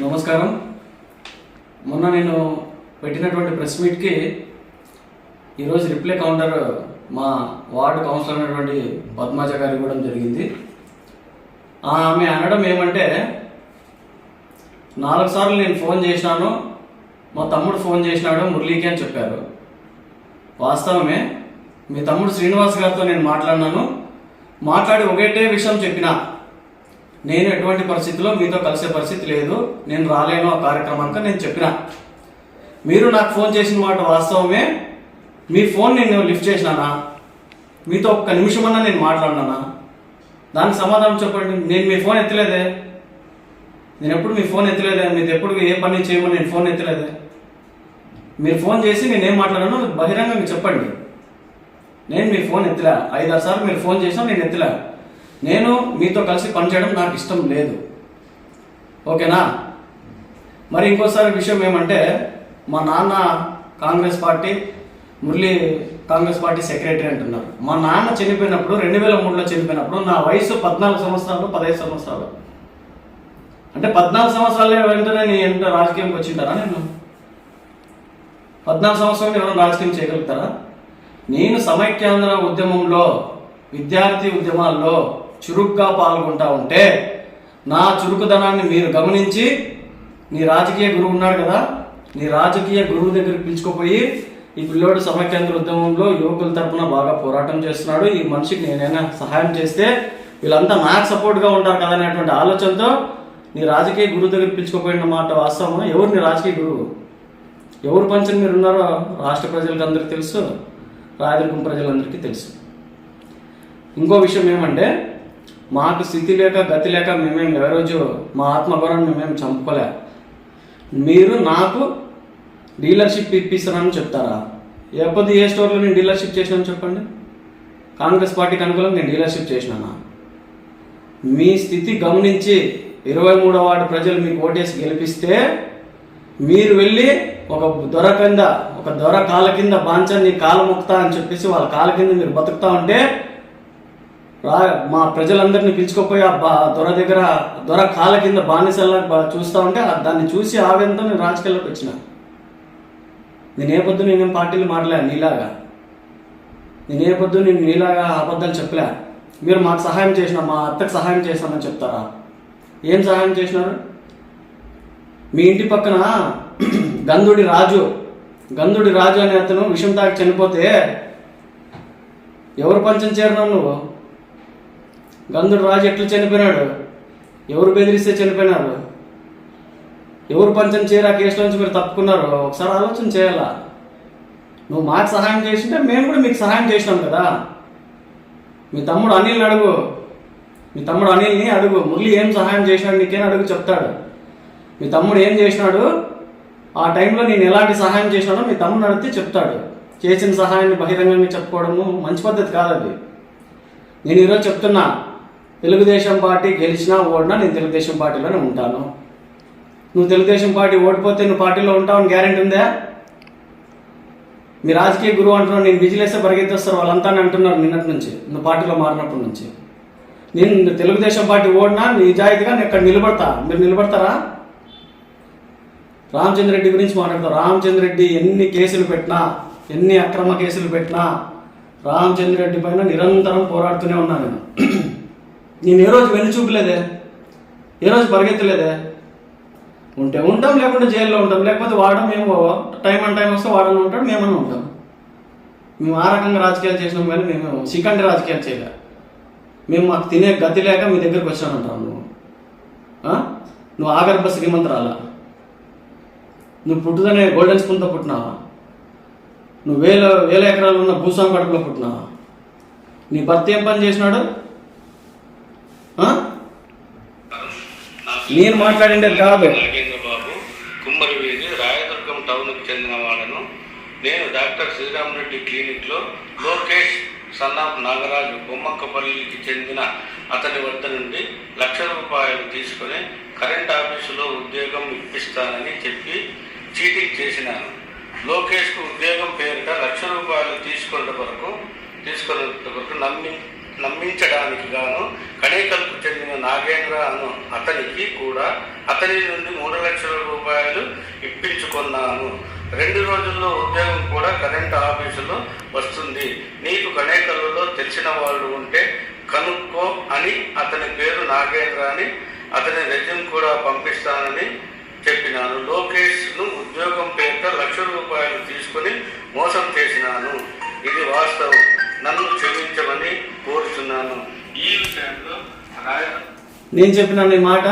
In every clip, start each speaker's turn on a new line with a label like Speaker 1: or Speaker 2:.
Speaker 1: నమస్కారం. మొన్న నేను పెట్టినటువంటి ప్రెస్ మీట్కి ఈరోజు రిప్లై కౌంటర్ మా వార్డు కౌన్సిలర్ అయినటువంటి పద్మాజ గారు ఇవ్వడం జరిగింది. ఆమె అనడం ఏమంటే నాలుగు సార్లు నేను ఫోన్ చేసినాను మా తమ్ముడు ఫోన్ చేసినాడు మురళీకి అని చెప్పారు. వాస్తవమే మీ తమ్ముడు శ్రీనివాస్ గారితో నేను మాట్లాడినాను. మాట్లాడి ఒకటే విషయం చెప్పినా నేను ఎటువంటి పరిస్థితిలో మీతో కలిసే పరిస్థితి లేదు. నేను రాలేను ఆ కార్యక్రమానికి నేను చెప్పిన. మీరు నాకు ఫోన్ చేసిన మాట వాస్తవమే. మీ ఫోన్ నేను లిఫ్ట్ చేసినానా? మీతో ఒక్క నిమిషమన్నా నేను మాట్లాడినానా? దానికి సమాధానం చెప్పండి. నేను మీ ఫోన్ ఎత్తలేదే. నేను ఎప్పుడు మీ ఫోన్ ఎత్తలేదే? మీరు ఎప్పుడు ఏ పని చేయమని నేను ఫోన్ ఎత్తలేదే? మీరు ఫోన్ చేసి నేను ఏం మాట్లాడానో బహిరంగంగా చెప్పండి. నేను మీ ఫోన్ ఎత్తలే. ఐదారు సార్లు మీరు ఫోన్ చేసినా నేను ఎత్తలే. నేను మీతో కలిసి పనిచేయడం నాకు ఇష్టం లేదు. ఓకేనా? మరి ఇంకోసారి విషయం ఏమంటే మా నాన్న Congress party Murali Congress party secretary అంటున్నారు. మా నాన్న చనిపోయినప్పుడు రెండు వేల మూడులో చనిపోయినప్పుడు నా వయసు పద్నాలుగు సంవత్సరాలు పదహైదు సంవత్సరాలు. అంటే పద్నాలుగు సంవత్సరాలే వెంటనే నేను ఎంత రాజకీయంకి వచ్చింటారా నేను పద్నాలుగు సంవత్సరాలు ఎవరైనా రాజకీయం చేయగలుగుతారా? నేను సమైక్యాంధ్ర ఉద్యమంలో విద్యార్థి ఉద్యమాల్లో చురుగ్గా పాల్గొంటా ఉంటే నా చురుకుదనాన్ని మీరు గమనించి నీ రాజకీయ గురువు ఉన్నాడు కదా నీ రాజకీయ గురువు దగ్గరికి పిలుచుకుపోయి ఈ పిల్లోడు సమకేంద్ర ఉద్యమంలో యువకుల తరపున బాగా పోరాటం చేస్తున్నాడు. ఈ మనిషికి నేనైనా సహాయం చేస్తే వీళ్ళంతా నాకు సపోర్ట్గా ఉంటారు కదా అనేటువంటి ఆలోచనతో నీ రాజకీయ గురువు దగ్గర పిలుచుకుపోయిన మాట వాస్తవం ఎవరు నీ రాజకీయ గురువు? ఎవరు పంచని మీరు ఉన్నారో రాష్ట్ర ప్రజలకు అందరికీ తెలుసు రాయదుర్గం ప్రజలందరికీ తెలుసు. ఇంకో విషయం ఏమంటే మాకు స్థితి లేక గతి లేక మేమేం ఏ రోజు మా ఆత్మగౌరవం మేమేం చంపుకోలే. మీరు నాకు డీలర్షిప్ ఇప్పిస్తారని చెప్తారా? లేకపోతే ఏ స్టోర్లో నేను డీలర్షిప్ చేసినాను చెప్పండి? కాంగ్రెస్ పార్టీకి అనుకూలంగా నేను డీలర్షిప్ చేసినానా? మీ స్థితి గమనించి ఇరవై మూడో వార్డు ప్రజలు మీకు ఓటేసి గెలిపిస్తే మీరు వెళ్ళి ఒక దొర కింద ఒక దొర కాల కింద బాంచని కాలు మొక్కుతా అని చెప్పేసి వాళ్ళ కాల కింద మీరు బతుకుతా ఉంటే మా ప్రజలందరినీ పిలుచుకుపోయి ఆ బా దొర దగ్గర దొర కాల కింద బానిసల్లా బా చూస్తూ ఉంటే దాన్ని చూసి ఆవేదనతో నేను రాజకీయాల్లోకి వచ్చిన. నేను ఏ పొద్దు నేనేం పార్టీలు మారలే నీలాగా. నేను ఏ పొద్దు నేను నీలాగా అబద్ధాలు చెప్పలే. మీరు మాకు సహాయం చేసిన మా అత్తకు సహాయం చేశామని చెప్తారా? ఏం సహాయం చేసినారు? మీ ఇంటి పక్కన గంధుడి రాజు గంధుడి రాజు అనే అతను విషం తాగి చనిపోతే ఎవరు పంచం చేరినావు నువ్వు? గంధుడు రాజు ఎట్లా చనిపోయినాడు? ఎవరు బెదిరిస్తే చనిపోయినారు? ఎవరు పంచం చేయరు ఆ కేసులో నుంచి మీరు తప్పుకున్నారు? ఒకసారి ఆలోచన చేయాలా? నువ్వు మాకు సహాయం చేసింటే మేము కూడా మీకు సహాయం చేసినాం కదా. మీ తమ్ముడు అనిల్ని అడుగు. మీ తమ్ముడు అనిల్ని అడుగు. మురళి ఏం సహాయం చేసినాడు నీకేం అడుగు చెప్తాడు. మీ తమ్ముడు ఏం చేసినాడు? ఆ టైంలో నేను ఎలాంటి సహాయం చేసినాడో మీ తమ్ముడు అడిగితే చెప్తాడు. చేసిన సహాయాన్ని బహిరంగంగా చెప్పుకోవడము మంచి పద్ధతి కాదు అది. నేను ఈరోజు చెప్తున్నా తెలుగుదేశం పార్టీ గెలిచినా ఓడినా నేను తెలుగుదేశం పార్టీలోనే ఉంటాను. నువ్వు తెలుగుదేశం పార్టీ ఓడిపోతే నువ్వు పార్టీలో ఉంటావని గ్యారెంటీ ఉందా? మీ రాజకీయ గురువు అంటున్నావు నేను విజిలేస్తే పరిగెత్తేస్తారు వాళ్ళంతా అని అంటున్నారు నిన్నటి నుంచి నువ్వు పార్టీలో మారినప్పటి నుంచి. నేను తెలుగుదేశం పార్టీ ఓడినా నిజాయితీగా నేను ఇక్కడ నిలబడతా. మీరు నిలబడతారా? రామచంద్ర రెడ్డి గురించి మాట్లాడతారు. రామచంద్ర రెడ్డి ఎన్ని కేసులు పెట్టినా ఎన్ని అక్రమ కేసులు పెట్టినా రామచంద్ర రెడ్డి పైన నిరంతరం పోరాడుతూనే ఉన్నాను నేను. నేను ఏ రోజు వెన్ను చూపలేదే? ఏ రోజు పరిగెత్తలేదే? ఉంటే ఉంటాం లేకుంటే జైల్లో ఉంటాం. లేకపోతే వాడడం మేము టైం అండ్ టైం వస్తే వాడని ఉంటాడు మేమని ఉంటాం. మేము ఆ రకంగా రాజకీయాలు చేసినాం కానీ మేము సికండి రాజకీయాలు చేయలే. మేము మాకు తినే గతి లేక మీ దగ్గరికి వచ్చానంటావు నువ్వు. నువ్వు ఆగర్భ శ్రీమంతరాలా. నువ్వు పుట్టుదనే గోల్డెన్ స్పూన్తో పుట్టినావా? నువ్వు వేల వేల ఎకరాలు ఉన్న భూస్వామి కడుపులో పుట్టినావా? నీ భర్త ఏం పని చేసినాడు? నేను మాట్లాడిండే కాదు.
Speaker 2: బాబు రాయదుర్గం టౌన్కు చెందిన వాళ్ళను నేను డాక్టర్ శ్రీరామరెడ్డి క్లినిక్లో లోకేష్ సన్నాఫ్ నాగరాజు బొమ్మక్కపల్లికి చెందిన అతని వద్ద నుండి లక్ష రూపాయలు తీసుకొని కరెంట్ ఆఫీసులో ఉద్యోగం ఇప్పిస్తానని చెప్పి చీటింగ్ చేసినాను. లోకేష్కు ఉద్యోగం పేరిట లక్ష రూపాయలు తీసుకున్న వరకు తీసుకున్న వరకు నమ్మి నమ్మించడానికి గాను కణేకల్కు చెందిన నాగేంద్ర అను అతనికి కూడా అతని నుండి మూడు లక్షల రూపాయలు ఇప్పించుకున్నాను. రెండు రోజుల్లో ఉద్యోగం కూడా కరెంట్ ఆఫీసులో వస్తుంది. నీకు కణేకల్లులో తెలిసిన వాళ్ళు ఉంటే కనుక్కో అని అతని పేరు నాగేంద్ర అని అతని రెజ్యూమ్ కూడా పంపిస్తానని చెప్పినాను. లోకేష్ను ఉద్యోగం పేరిట లక్ష రూపాయలు తీసుకుని మోసం చేసినాను. ఇది వాస్తవం. నన్ను క్షమించమని కోరుతున్నాను
Speaker 1: నేను చెప్పిన నీ మాట?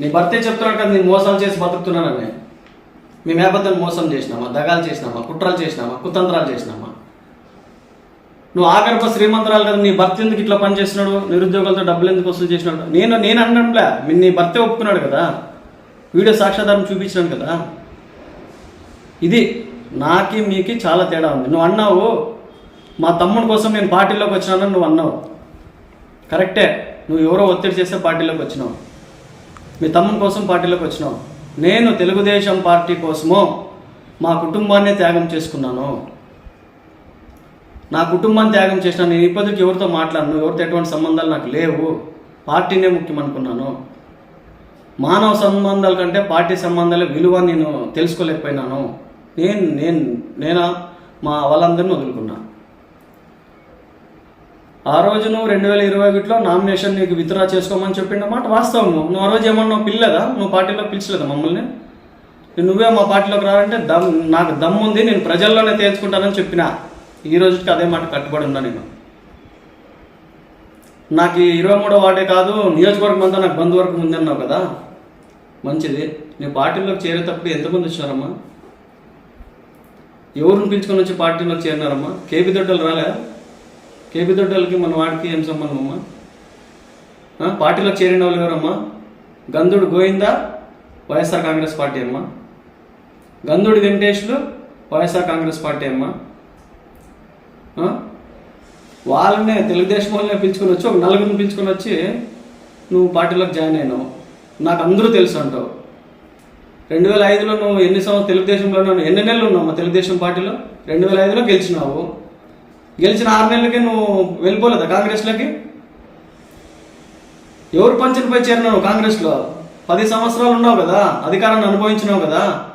Speaker 1: నీ భర్తే చెప్తున్నాడు కదా నేను మోసాలు చేసి బతుకుతున్నానని. మేము ఏబద్దని మోసం చేసినామా? దగాలు చేసినామా? కుట్రలు చేసినామా? కుతంత్రాలు చేసినామా? నువ్వు ఆఖరిప శ్రీమంతరాలు కదా నీ భర్త ఎందుకు ఇట్లా పని చేస్తున్నాడు? నిరుద్యోగులతో డబ్బులు ఎందుకు వసూలు చేసినాడు? నేను నేను అనడంలే నీ భర్తే ఒప్పుకున్నాడు కదా. వీడియో సాక్ష్యాధారం చూపించినాను కదా. ఇది నాకి మీకి చాలా తేడా ఉంది. నువ్వు అన్నావు మా తమ్ముడి కోసం నేను పార్టీలోకి వచ్చినానని నువ్వు అన్నావు. కరెక్టే. నువ్వు ఎవరో ఒత్తిడి చేస్తే పార్టీలోకి వచ్చినావు. మీ తమ్ముని కోసం పార్టీలోకి వచ్చినావు. నేను తెలుగుదేశం పార్టీ కోసము మా కుటుంబాన్ని త్యాగం చేసుకున్నాను. నా కుటుంబాన్ని త్యాగం చేసిన నేను ఇప్పటికి ఎవరితో మాట్లాడను ఎవరితో ఎటువంటి సంబంధాలు నాకు లేవు. పార్టీనే ముఖ్యం అనుకున్నాను. మానవ సంబంధాల కంటే పార్టీ సంబంధాల విలువ నేను తెలుసుకోలేకపోయినాను. నేను నేను నేను? మా వాళ్ళందరినీ వదులుకున్నా. ఆ రోజు నువ్వు రెండు వేల ఇరవై ఒకటిలో నామినేషన్ నీకు విత్డ్రా చేసుకోమని చెప్పిండమాట వాస్తవం నువ్వు ఆ రోజు ఏమన్నావు పిల్లదా నువ్వు పార్టీలో పిలిచలేదా మమ్మల్ని? నువ్వే మా పార్టీలోకి రావాలంటే దమ్ నాకు దమ్ ఉంది నేను ప్రజల్లోనే తేల్చుకుంటానని చెప్పిన. ఈ రోజుకి అదే మాట కట్టుబడి ఉన్నా నేను. నాకు ఈ ఇరవై మూడో వార్డే కాదు నియోజకవర్గం అంతా నాకు బంధువర్గం ఉంది అన్నావు కదా. మంచిది. నీ పార్టీలోకి చేరేటప్పుడు ఎంతమంది వచ్చారమ్మా? ఎవరిని పిలుచుకొని వచ్చి పార్టీలోకి చేరినారమ్మా? కేపీ దొడ్డలు రాలే కేపీ దొడ్డలకి మన వాడికి ఏం సంబంధం అమ్మా? పార్టీలో చేరిన వాళ్ళు ఎవరమ్మా? గంధుడు గోవిందా? వైఎస్ఆర్ కాంగ్రెస్ పార్టీ అమ్మా. గంధుడి వెంకటేష్లు వైఎస్ఆర్ కాంగ్రెస్ పార్టీ అమ్మా. వాళ్ళనే తెలుగుదేశం వాళ్ళనే పిలుచుకొని వచ్చి ఒక నలుగురిని పిలుచుకొని వచ్చి నువ్వు పార్టీలోకి జాయిన్ అయినావు. నాకు అందరూ తెలుసు అంటావు. రెండు వేల ఐదులో నువ్వు ఎన్ని సంవత్సరం తెలుగుదేశంలో ఎన్ని నెలలు ఉన్నావు తెలుగుదేశం పార్టీలో రెండు వేల ఐదులో గెలిచినావు. గెలిచిన ఆరు నెలలకి నువ్వు వెళ్ళిపోలేదా కాంగ్రెస్లోకి? ఎవరు పంచనిపై చేరినావు కాంగ్రెస్లో? పది సంవత్సరాలు ఉన్నావు కదా అధికారాన్ని అనుభవించినావు కదా.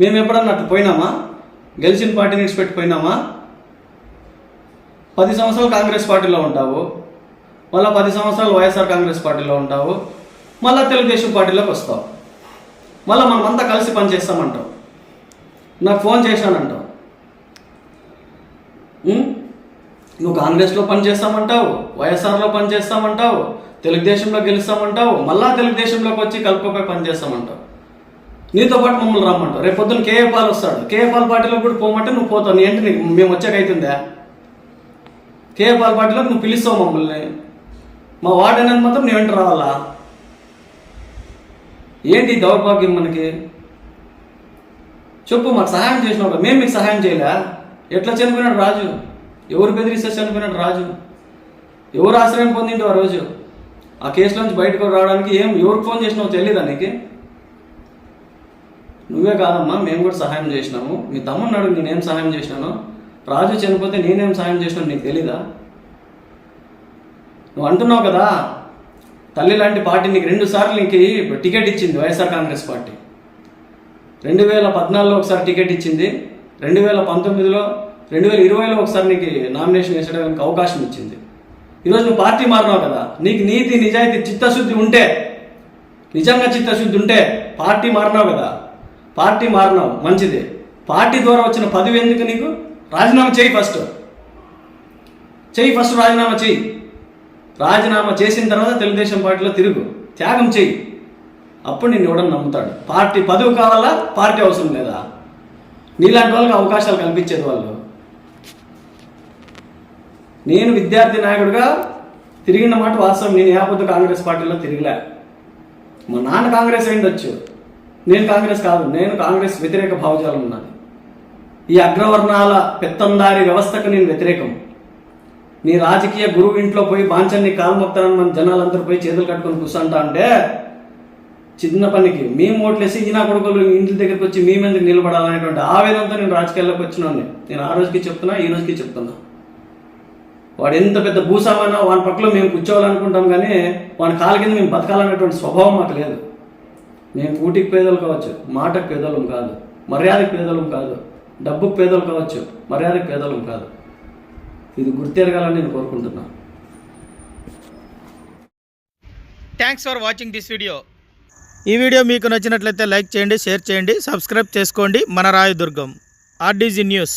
Speaker 1: మేము ఎప్పుడన్నా అట్లా పోయినామా? గెలిచిన పార్టీని విడిచిపెట్టి పోయినామా? పది సంవత్సరాలు కాంగ్రెస్ పార్టీలో ఉంటావు. మళ్ళీ పది సంవత్సరాలు వైఎస్ఆర్ కాంగ్రెస్ పార్టీలో ఉంటావు. మళ్ళీ తెలుగుదేశం పార్టీలోకి వస్తావు. మళ్ళీ మనమంతా కలిసి పనిచేస్తామంటావు. నాకు ఫోన్ చేశానంటావు. నువ్వు కాంగ్రెస్లో పనిచేస్తామంటావు వైఎస్ఆర్లో పనిచేస్తామంటావు తెలుగుదేశంలో గెలుస్తామంటావు మళ్ళా తెలుగుదేశంలోకి వచ్చి కలుపుకోపై పనిచేస్తామంటావు. నీతో పాటు మమ్మల్ని రమ్మంటావు. రేపు పొద్దున్న కేఏ పాల్ వస్తాడు. కేఏ పాల్ పార్టీలో కూడా పోమంటే నువ్వు పోతావు. నీ ఏంటి నీకు? మేము వచ్చాక అవుతుందా కేఏ పాల్ పార్టీలో నువ్వు పిలుస్తావు మమ్మల్ని. మా వార్డు అనేది మాత్రం నువ్వు వెంట రావాలా? ఏంటి దౌర్భాగ్యం మనకి? చెప్పు మాకు సహాయం చేసిన మేము మీకు సహాయం చేయలే ఎట్లా చనిపోయినాడు రాజు? ఎవరు బెదిరిస్తే చనిపోయినాడు రాజు? ఎవరు ఆశ్రయం పొందిండు ఆ రోజు? ఆ కేసులో నుంచి బయటకు రావడానికి ఏం ఎవరికి ఫోన్ చేసినావు తెలియదా నీకు? నువ్వే కాదమ్మా మేము కూడా సహాయం చేసినాము. మీ తమ్ముడు అడుగు నేనేం సహాయం చేసినాను? రాజు చనిపోతే నేనేం సహాయం చేసినాను నీకు తెలీదా? నువ్వు అంటున్నావు కదా తల్లి లాంటి పార్టీ నీకు రెండు సార్లు నీకు టికెట్ ఇచ్చింది వైఎస్ఆర్ కాంగ్రెస్ పార్టీ. రెండు వేల పద్నాలుగులో ఒకసారి టికెట్ ఇచ్చింది రెండు వేల పంతొమ్మిదిలో రెండు వేల ఇరవైలో ఒకసారి నీకు నామినేషన్ వేసడానికి అవకాశం ఇచ్చింది. ఈరోజు నువ్వు పార్టీ మారినావు కదా నీకు నీతి నిజాయితీ చిత్తశుద్ధి ఉంటే నిజంగా చిత్తశుద్ధి ఉంటే పార్టీ మారినావు కదా పార్టీ మారినావు మంచిది. పార్టీ ద్వారా వచ్చిన పదవి ఎందుకు నీకు? రాజీనామా చేయి ఫస్ట్ చేయి ఫస్ట్ రాజీనామా చేయి. రాజీనామా చేసిన తర్వాత తెలుగుదేశం పార్టీలో తిరుగు. త్యాగం చేయి. అప్పుడు నేను ఎవడని నమ్ముతాడు. పార్టీ పదవి కావాలా? పార్టీ అవసరం లేదా? నీలాంటి వాళ్ళకి అవకాశాలు కల్పించేది వాళ్ళు. నేను విద్యార్థి నాయకుడిగా తిరిగిన మాట వాస్తవం. నేను యాపొద్దు కాంగ్రెస్ పార్టీలో తిరిగిలే. మా నాన్న కాంగ్రెస్ అయిండొచ్చు. నేను కాంగ్రెస్ కాదు. నేను కాంగ్రెస్ వ్యతిరేక భావజాలం ఉన్నది. ఈ అగ్రవర్ణాల పెత్తందారి వ్యవస్థకు నేను వ్యతిరేకం. నీ రాజకీయ గురువు ఇంట్లో పోయి బాంచన్ని కాల్మొక్తానని మన జనాలందరూ పోయి చేతులు కట్టుకొని కూర్చుంటా అంటే చిన్న పనికి మేము ఓట్లేసి ఈనా కొడుకులు ఇంటి దగ్గరికి వచ్చి మీ మీద నిలబడాలనేటువంటి ఆవేదనతో నేను రాజకీయాల్లోకి వచ్చినాను నేను ఆ రోజుకి చెప్తున్నా ఈ రోజుకి చెప్తున్నా. వాడు ఎంత పెద్ద భూసామన్నా వాని పక్కలో మేము కూర్చోవాలనుకుంటాం కానీ వాని కాలు కింద మేము బతకాలనేటువంటి స్వభావం మాకు లేదు. మేము కూటికి పేదలు కావచ్చు మాటకు పేదలం కాదు మర్యాదకు పేదలం కాదు డబ్బుకు పేదలు కావచ్చు మర్యాదకు పేదలం కాదు. ఇది గుర్తెరగాలని నేను కోరుకుంటున్నాను
Speaker 3: thanks for watching this video ఈ వీడియో మీకు నచ్చినట్లయితే లైక్ చేయండి షేర్ చేయండి సబ్స్క్రైబ్ చేసుకోండి. మన రాయదుర్గం ఆర్డీజీ న్యూస్.